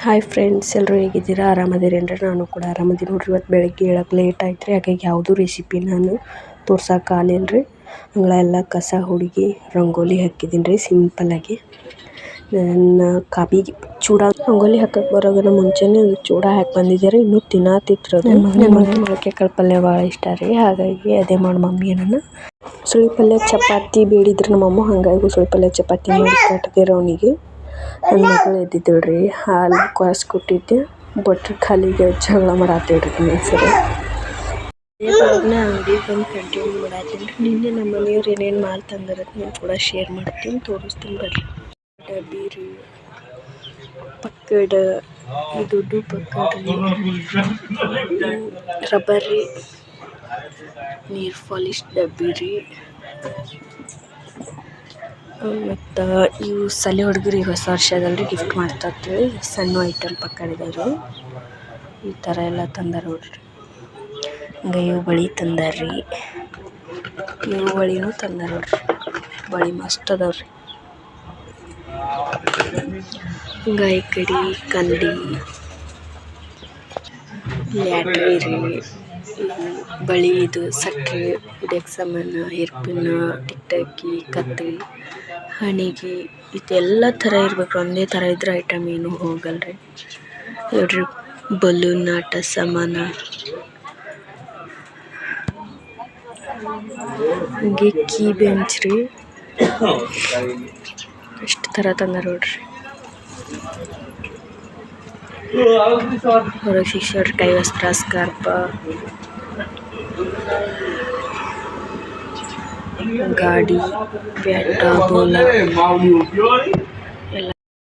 Hi friends ಎಲ್ಲರೂ ಹೇಗಿದ್ದೀರಾ? ಆರಾಮದಿರೇನ್ರಿ ನಾನು ಕೂಡ ಆರಾಮದಿ ನೋಡಿರಿ ಇವತ್ತು ಬೆಳಗ್ಗೆ ಏಳಕ್ಕೆ ಲೇಟ್ ಆಯ್ತು ರೀ ಹಾಗಾಗಿ ಯಾವುದೂ ರೆಸಿಪಿ ನಾನು ತೋರ್ಸೋಕ್ಕಾಗಲಿಲ್ಲ ರೀ ಹಂಗೆ ಎಲ್ಲ ಕಸ ಹುಡುಗಿ ರಂಗೋಲಿ ಹಾಕಿದ್ದೀನಿ ರೀ ಸಿಂಪಲ್ಲಾಗಿ ನನ್ನ ಕಾಬಿಗೆ ಚೂಡ ರಂಗೋಲಿ ಹಾಕಕ್ಕೆ ಬರೋಗನ ಮುಂಚೆನೇ ಒಂದು ಚೂಡ ಹಾಕಿ ಬಂದಿದ್ದೆ ರೀ. ಇನ್ನೂ ತಿನ್ನತ್ತಿತ್ತು ಅದು. ನನ್ನ ಮಗನಿಗೆ ಮೊಳಕೆ ಕಾಳು ಪಲ್ಯ ಭಾಳ ಇಷ್ಟ ರೀ. ಹಾಗಾಗಿ ಅದೇ ಮಾಡಿ ಮಮ್ಮಿ ನಾನು ಸುಳಿ ಪಲ್ಯ ಚಪಾತಿ ಬೇಡಿದ್ರು ನಮ್ಮಮ್ಮ ಹಾಗಾಗಿ ಸುಳಿ ಪಲ್ಯ ಚಪಾತಿ ಮಾಡಿ ಕಟ್ಟಿದೆ ಅವನಿಗೆ. ನನ್ನ ಮಗಳು ಎದ್ದಿದ್ದಳು ರೀ ಹಾಲು ಕಾಸು ಕೊಟ್ಟಿದ್ದೆ ಬಟ್ ಖಾಲಿಗೆ ಜಗಳ ಮಾಡತ್ತೇಳ್ರಿ ಸರಿ. ಇವಾಗನ ಅಂಗಡಿಗೆ ಬಂದು ಕಂಟಿನ್ಯೂ ಮಾಡತ್ತೀನಿ ರೀ ನಿನ್ನೆ ನಮ್ಮ ಮನೆಯವ್ರು ಏನೇನು ಮಾಲ್ ನಾನು ಕೂಡ ಶೇರ್ ಮಾಡ್ತೀನಿ, ತೋರಿಸ್ತೀನಿ ಬರ್ರಿ. ಡಬ್ಬಿ ರೀ ಪಕ್ಕಡ ದುಡ್ಡು ಪಕ್ಕಡ ರಬ್ಬರ್ ರೀ ನೀರು ಪಾಲಿಶ್ ಡಬ್ಬಿ ರೀ ಮತ್ತು ಇವು ಸಲಿ ಹುಡುಗರಿಗೆ ಹೊಸ ವರ್ಷದಲ್ಲಿ ಗಿಫ್ಟ್ ಮಾಡ್ತಾರ್ರಿ ಸಣ್ಣ ಐಟಮ್ ಪಕ್ಕಡಿದಾರು ಈ ಥರ ಎಲ್ಲ ತಂದಾರ ನೋಡ್ರಿ. ಹಂಗೆ ಇವು ಬಳೆ ತಂದಾರ್ರಿ ಇವು ಬಳಿನೂ ತಂದಾರ ನೋಡ್ರಿ. ಬಳಿ ಮಸ್ತ್ ಅದಾವ್ರಿ ಈ ಕಡಿ ಕನ್ನಡಿ ಲ್ಯಾಟ್ರಿ ರೀ. ಬಳಿ ಇದು ಸಕ್ಕರೆ ಹಿಡಿಯಕ್ಕೆ ಸಾಮಾನು ಹೇರ್ ಪಿನ್ ಟಿಕ್ಟಾಕಿ ಕತ್ತಿ ಹಣಿಗೆ ಇದೆಲ್ಲ ಥರ ಇರ್ಬೇಕು. ಒಂದೇ ಥರ ಇದ್ರೆ ಐಟಮ್ ಏನೂ ಹೋಗಲ್ಲ ರೀ ನೋಡ್ರಿ ಬಲೂನ್ ಆಟ, ಸಾಮಾನ. ಹಂಗೆ ಕೀ ಬೆಂಚ್ ರೀ. ಎಷ್ಟು ಥರ ತಂದಾರ ನೋಡ್ರಿ. ಹೊರಗೆ ಶಿಕ್ಷಕರ ಕೈ ವಸ್ತ್ರ ಸ್ಕಾರ್ಪ. गाड़ी पेट्रोल